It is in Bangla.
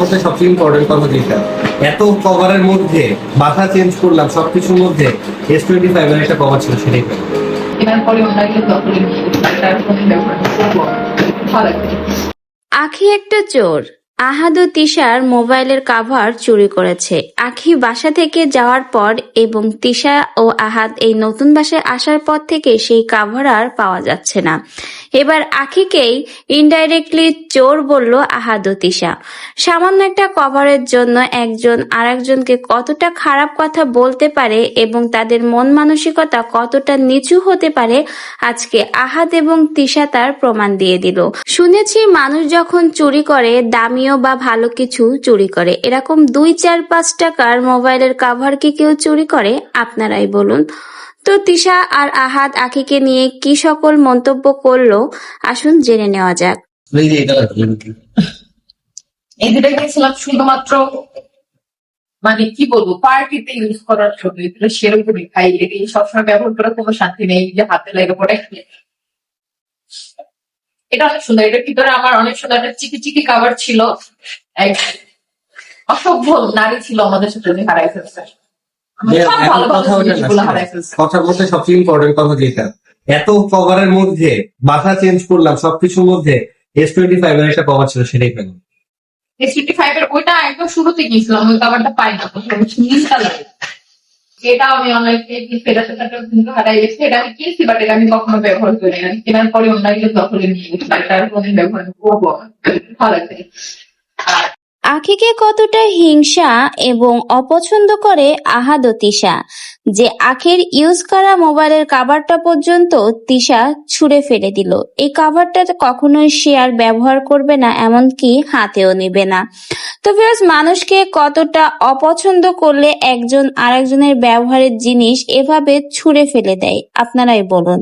মধ্যে সবচেয়ে ইম্পর্টেন্ট কথা যেটা। এত কভারের মধ্যে মাথা চেঞ্জ করলাম সবকিছুর মধ্যে এস টোয়েন্টি ফাইভ এর একটা কভার ছিল সেটাই আখি একটা চোর। আহাদ ও তিশার মোবাইলের কাভার চুরি করেছে। আখি বাসা থেকে যাওয়ার পর এবং তিশা ও আহাদ এই নতুন বাসায় আসার পর থেকে সেই কাভার আর পাওয়া যাচ্ছে না। এবার আখিকেই ইনডাইরেক্টলি চোর বলল আহাদ ও তিশা সামান্য একটা কভারের জন্য একজন আরেকজনকে কতটা খারাপ কথা বলতে পারে এবং তাদের মন মানসিকতা কতটা নিচু হতে পারে, আজকে আহাদ এবং তিশা তার প্রমাণ দিয়ে দিল। শুনেছি মানুষ যখন চুরি করে, দামিও বা ভালো কিছু চুরি করে। এরকম দুই চার পাঁচ টাকার মোবাইলের কাভার কি কেউ চুরি করে? আপনারাই বলুন। তো তিশা আর আহাদ আখিকে নিয়ে কি সকল মন্তব্য করল? আসুন জেনে নেওয়া যাক। এই দুটা গেছিলাম শুধুমাত্র মানে কি বলব পার্টিতে ইউজ করার জন্য এগুলো সেরকমই খাই। এটি সবসময় ব্যবহার করে কোনো শান্তি নেই যে হাতে লেগে পড়ে এটা অনেক সুন্দর এটার ভিতরে আমার অনেক সুন্দর একটা চিকি চিকি কাভার ছিল। এক অসভ্য নারী ছিল আমাদের সাথে হারাই ফেলছে কথার মধ্যে সবচেয়ে ইম্পর্টেন্ট কথা যেটা। এত কভারের মধ্যে মাথা চেঞ্জ করলাম সবকিছুর মধ্যে এস টোয়েন্টি ফাইভ এর একটা কভার ছিল সেটাই পেলাম। ফাইভ এর ওইটা একদম শুরুতে গিয়েছিলাম ওই কাভারটা পাই না নীল কালার এটা আমি অনলাইনে টাকা কিন্তু হারাই গেছে এটা আমি কিনছি বাট এটা আমি কখনো ব্যবহার করি না কেনার পরে অনলাইনে দখলে নিয়ে গেছি আর ব্যবহার করব ভালো লাগে আর আখিকে কতটা হিংসা এবং অপছন্দ করে আহাদ ও যে আখের ইউজ করা মোবাইলের কাভারটা পর্যন্ত তিশা ছুঁড়ে ফেলে দিল। এই কাভারটা কখনোই সে আর ব্যবহার করবে না, এমনকি হাতেও নেবে না। তো ভিউয়ার্স মানুষকে কতটা অপছন্দ করলে একজন আরেকজনের ব্যবহারের জিনিস এভাবে ছুঁড়ে ফেলে দেয়? আপনারাই বলুন।